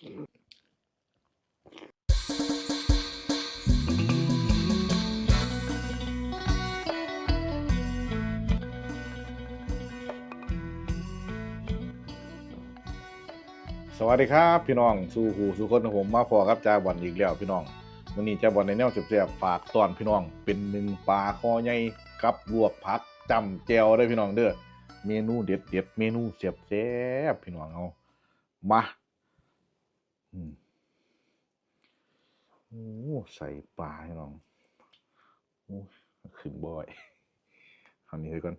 สวัสดีครับพี่น้องสู่หูสู่คนของผมมาพอครับจ้าบอลอีกแล้วพี่น้องวันนี้จ้าบอลในแนวเสียบๆฝากตอนพี่น้องเป็นหนึ่งปลาคอใหญ่กับลวกผักจำแจวได้พี่น้องเด้อเมนูเด็ดเด็ดเมนูเสียบแซ่บพี่น้องเอามา อืมโอ้ใส่ปลาพี่น้องโอ้ขึ้นบ่อยเอานี้เลยก่อน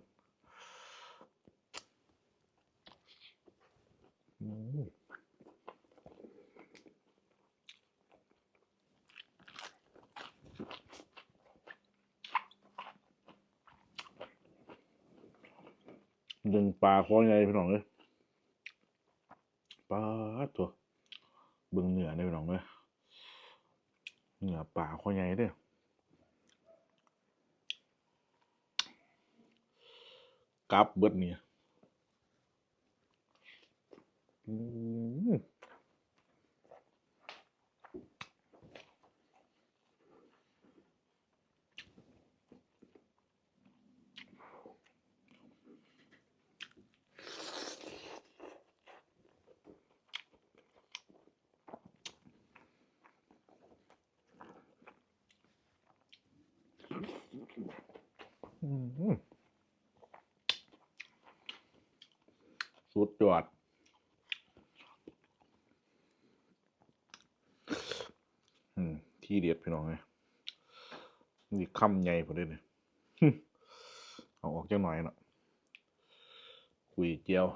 อืมดึงปลาคอใหญ่พี่น้องเลยปลาตัว เบิ่งเหนือได้พี่น้องเลยเหนือป่าคอใหญ่เด้อกลับเบิดเนี่ย สุดยอดอืมที่เด็ดพี่น้องเลยนี่คำใหญ่พอดีเลยเอาออกจังหน่อยเนาะคุยเจียว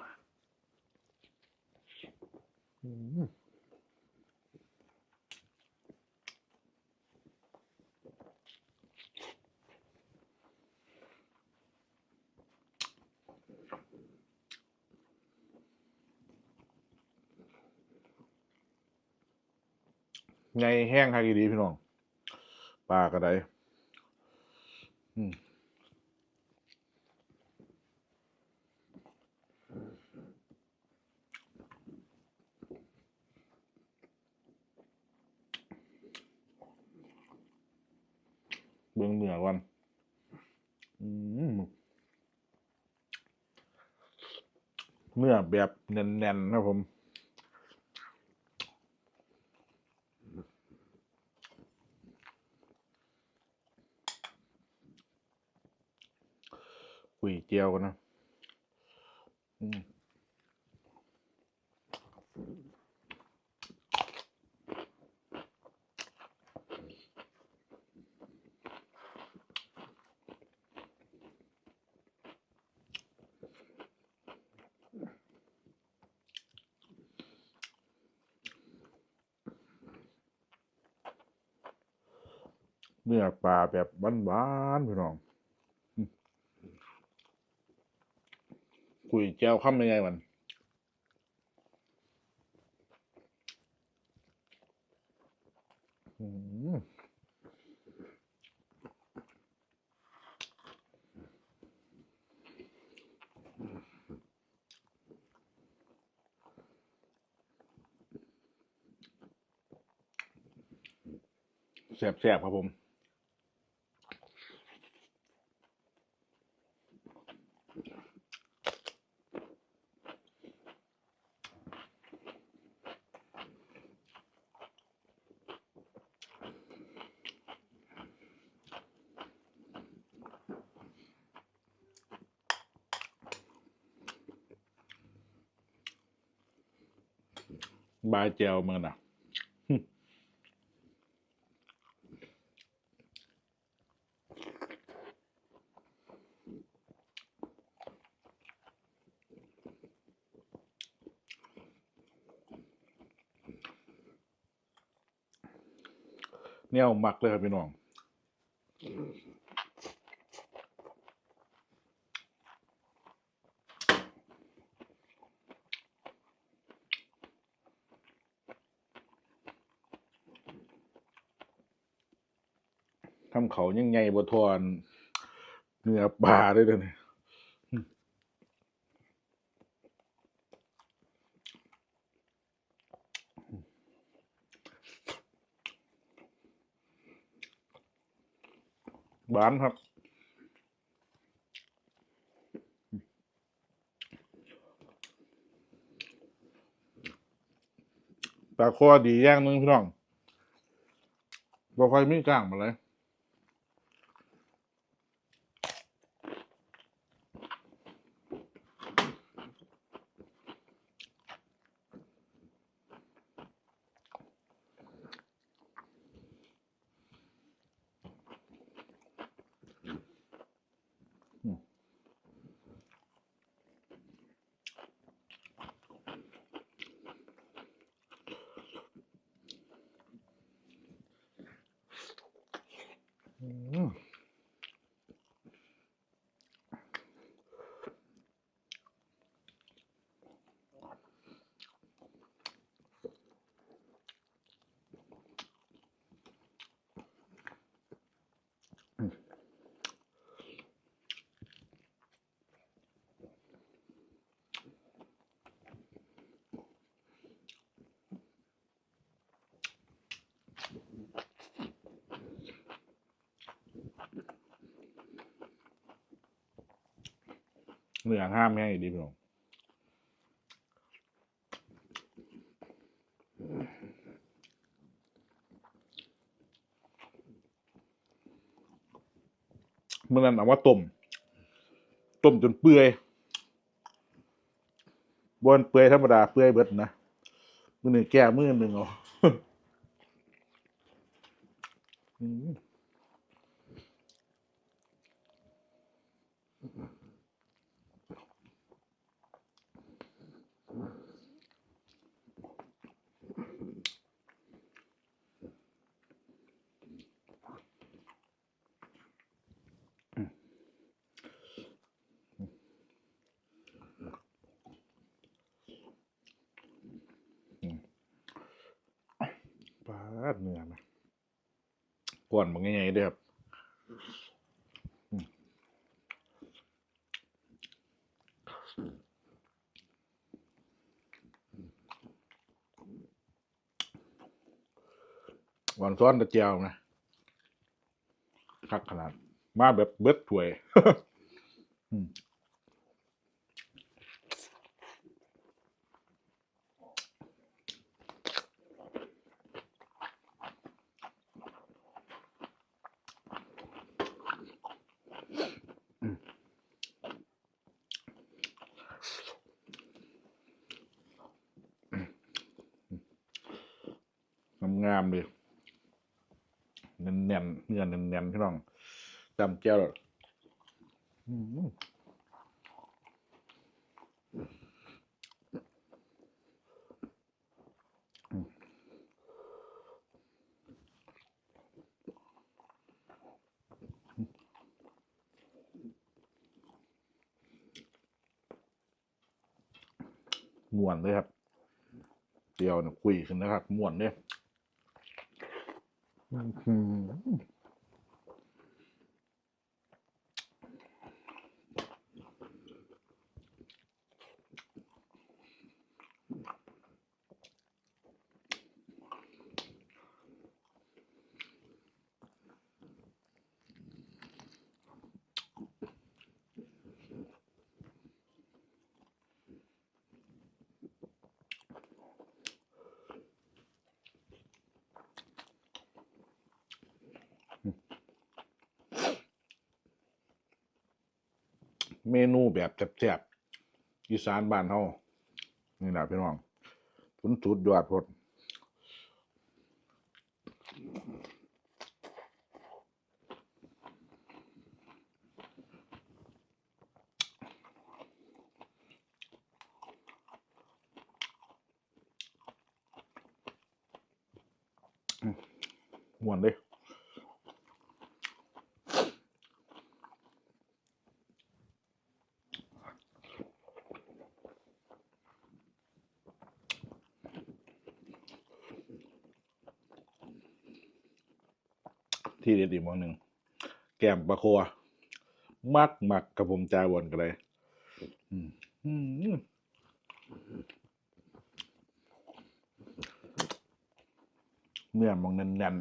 อืม ไงแห้งคักอีดีพี่น้องปลากระไดเบื้องเหนือก่อนเนื้อแบบแน่นๆนะผม คุยเจียวกันนะเนื้อปลาแบบบ้านๆพี่น้อง คุยแก้วค่ำยังไงมันแซ่บๆครับผม บาเจลมันอะเนี่ยมักเลยครับพี่น้อง เขายังไงบ่ทวนเนื้อปลาด้วยเนี่ยบ้านครับปลาคอดีแย่งนึงพี่น้องบ่ค่อยมีกลางมาเลย เนื้อห้ามแห้งอีกดีพี่น้องเมื่อนั้นเอาว่าต้มต้มจนเปื่อยบนเปื่อยธรรมดาเปื่อยเบิดนะมือหนึ่งแก้มือหนึ่งเอา เนื้อนะก่อนมันง่ายๆเด้อครับหวานซ้อนตะเจียวนะคักขนาด มาแบบเบิดถวย อืม งามเลยแน่นๆเนื้อแน่นๆพี่น้องจำแก้วแล้วอืมม่วนเลยครับ เดียวเนี่ยคุยขึ้นนะครับม่วนเนี่ย อื้อ เมนูแบบแซ่บๆอีสานบ้านเฮานี่แหละพี่น้องสุดสุดยอดพดม่วนเลย ที่เด็ดอีกมองหนึ่งแก้มปลาโคัวมักมักกับผมจาวนกันเลยเนื้อมองแน่น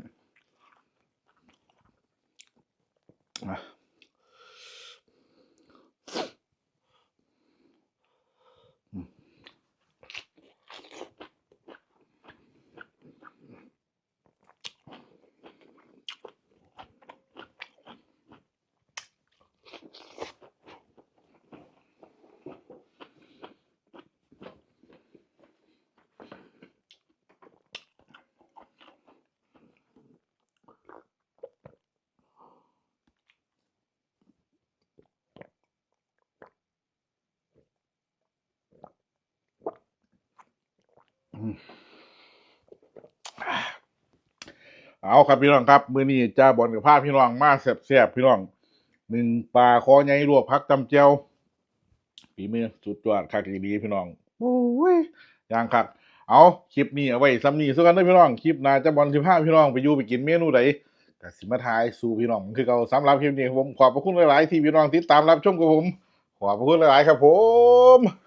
เอาครับพี่น้องครับ มือนี้จ้าบอลกับภาพพี่น้องมาแซ่บๆพี่น้องหนึ่งปลาคอใหญ่ลวกพักจำเจียวฝีมือสุดยอดคักดีๆพี่น้องโอ้ยย่างคักเอาคลิปนี้เอาไว้ซ้ำนี้สักกันด้อพี่น้องคลิปนาจะบอลสิพาพี่น้องไปอยู่ไปกินเมนูใดก็สิมาทายสู่พี่น้องคือเก่าสำหรับคลิปนี้ผมขอบพระคุณหลาย ๆ ที่พี่น้องติดตามรับชมกับผม ขอบพระคุณหลาย ๆ ครับผม